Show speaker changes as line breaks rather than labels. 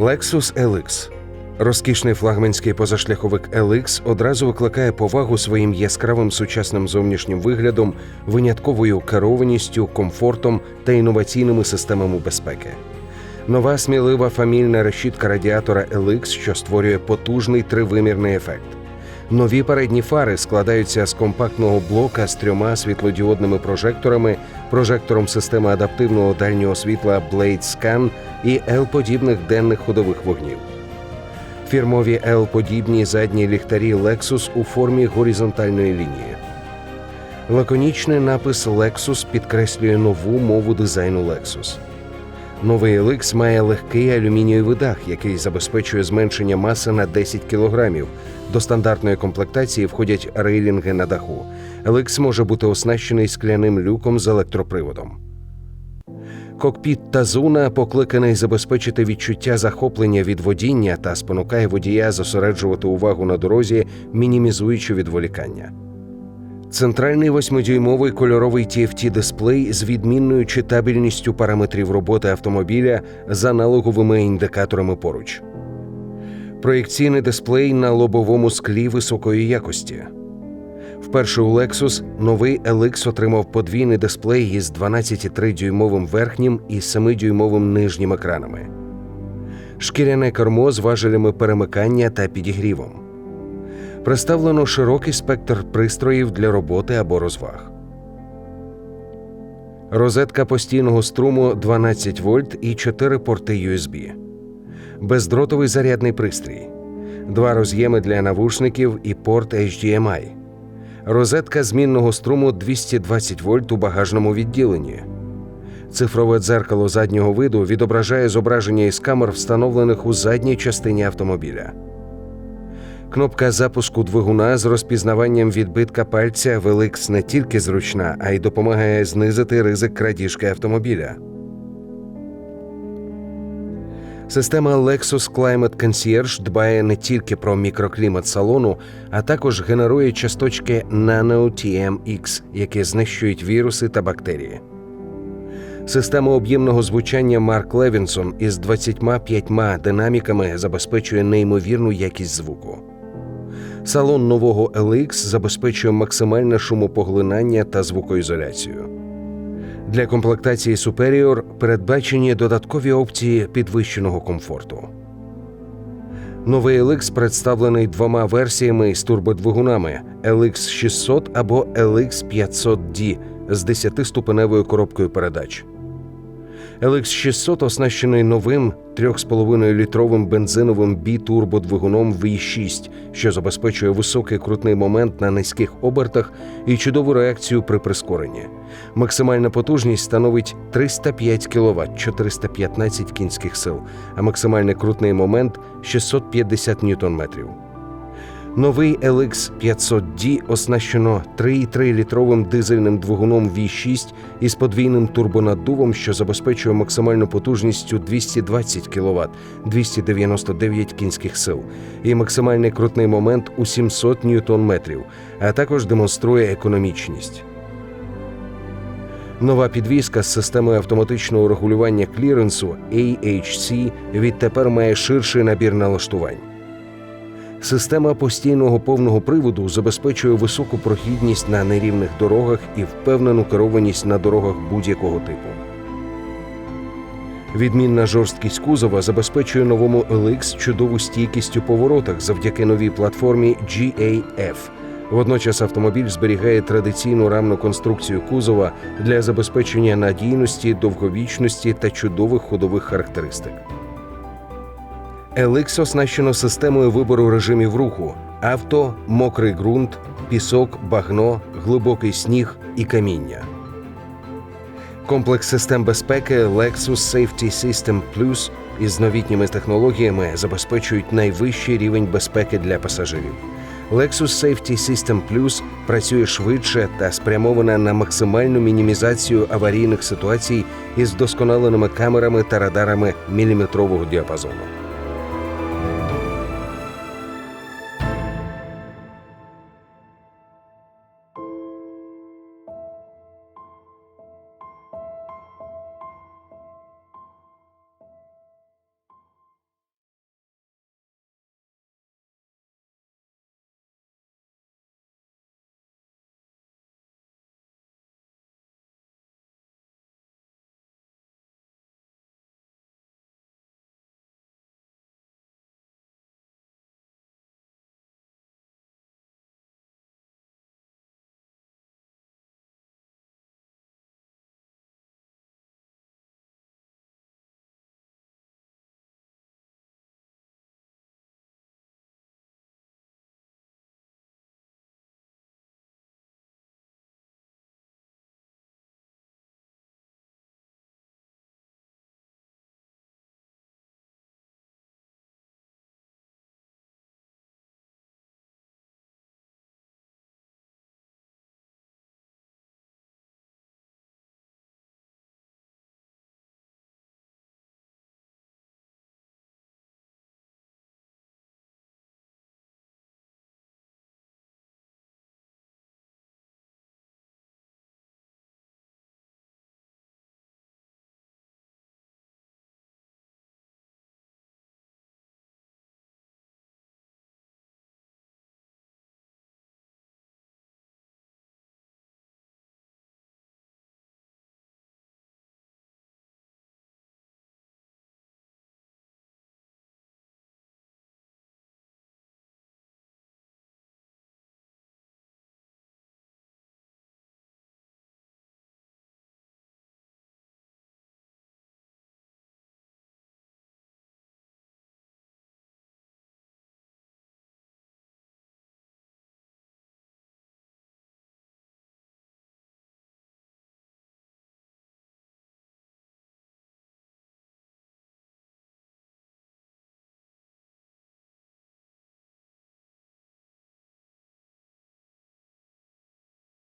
Lexus LX Розкішний флагманський позашляховик LX одразу викликає повагу своїм яскравим сучасним зовнішнім виглядом, винятковою керованістю, комфортом та інноваційними системами безпеки. Нова смілива фамільна решітка радіатора LX, що створює потужний тривимірний ефект. Нові передні фари складаються з компактного блока з трьома світлодіодними прожекторами, прожектором системи адаптивного дальнього світла Blade Scan і L-подібних денних ходових вогнів. Фірмові L-подібні задні ліхтарі Lexus у формі горизонтальної лінії. Лаконічний напис Lexus підкреслює нову мову дизайну Lexus. Новий LX має легкий алюмінієвий дах, який забезпечує зменшення маси на 10 кг. До стандартної комплектації входять рейлінги на даху. LX може бути оснащений скляним люком з електроприводом. Кокпіт Тазуна покликаний забезпечити відчуття захоплення від водіння та спонукає водія зосереджувати увагу на дорозі, мінімізуючи відволікання. Центральний восьмидюймовий кольоровий tft дисплей з відмінною читабельністю параметрів роботи автомобіля з аналоговими індикаторами поруч. Проєкційний дисплей на лобовому склі високої якості. Вперше у Lexus новий LX отримав подвійний дисплей із 12,3-дюймовим верхнім і 7-дюймовим нижнім екранами. Шкіряне кермо з важелями перемикання та підігрівом. Представлено широкий спектр пристроїв для роботи або розваг. Розетка постійного струму 12 вольт і 4 порти USB. Бездротовий зарядний пристрій. Два роз'єми для навушників і порт HDMI. Розетка змінного струму 220 вольт у багажному відділенні. Цифрове дзеркало заднього виду відображає зображення із камер, встановлених у задній частині автомобіля. Кнопка запуску двигуна з розпізнаванням відбитка пальця в LX не тільки зручна, а й допомагає знизити ризик крадіжки автомобіля. Система Lexus Climate Concierge дбає не тільки про мікроклімат салону, а також генерує часточки Nano TMX, які знищують віруси та бактерії. Система об'ємного звучання Марк Левінсон із 25 динаміками забезпечує неймовірну якість звуку. Салон нового LX забезпечує максимальне шумопоглинання та звукоізоляцію. Для комплектації Superior передбачені додаткові опції підвищеного комфорту. Новий LX представлений двома версіями з турбодвигунами LX 600 або LX 500D з 10-ступеневою коробкою передач. LX 600 оснащений новим 3,5-літровим бензиновим бітурбодвигуном V6, що забезпечує високий крутний момент на низьких обертах і чудову реакцію при прискоренні. Максимальна потужність становить 305 кВт 415 кінських сил, а максимальний крутний момент 650 ньютон-метрів. Новий LX 500D оснащено 3,3-літровим дизельним двигуном V6 із подвійним турбонаддувом, що забезпечує максимальну потужністю 220 кВт 299 кінських сил і максимальний крутний момент у 700 ньютон-метрів, а також демонструє економічність. Нова підвізка з системою автоматичного регулювання кліренсу AHC відтепер має ширший набір налаштувань. Система постійного повного приводу забезпечує високу прохідність на нерівних дорогах і впевнену керованість на дорогах будь-якого типу. Відмінна жорсткість кузова забезпечує новому LX чудову стійкість у поворотах завдяки новій платформі GAF. Водночас автомобіль зберігає традиційну рамну конструкцію кузова для забезпечення надійності, довговічності та чудових ходових характеристик. LX оснащено системою вибору режимів руху: авто, мокрий ґрунт, пісок, багно, глибокий сніг і каміння. Комплекс систем безпеки Lexus Safety System Plus із новітніми технологіями забезпечують найвищий рівень безпеки для пасажирів. Lexus Safety System Plus працює швидше та спрямована на максимальну мінімізацію аварійних ситуацій із вдосконаленими камерами та радарами міліметрового діапазону.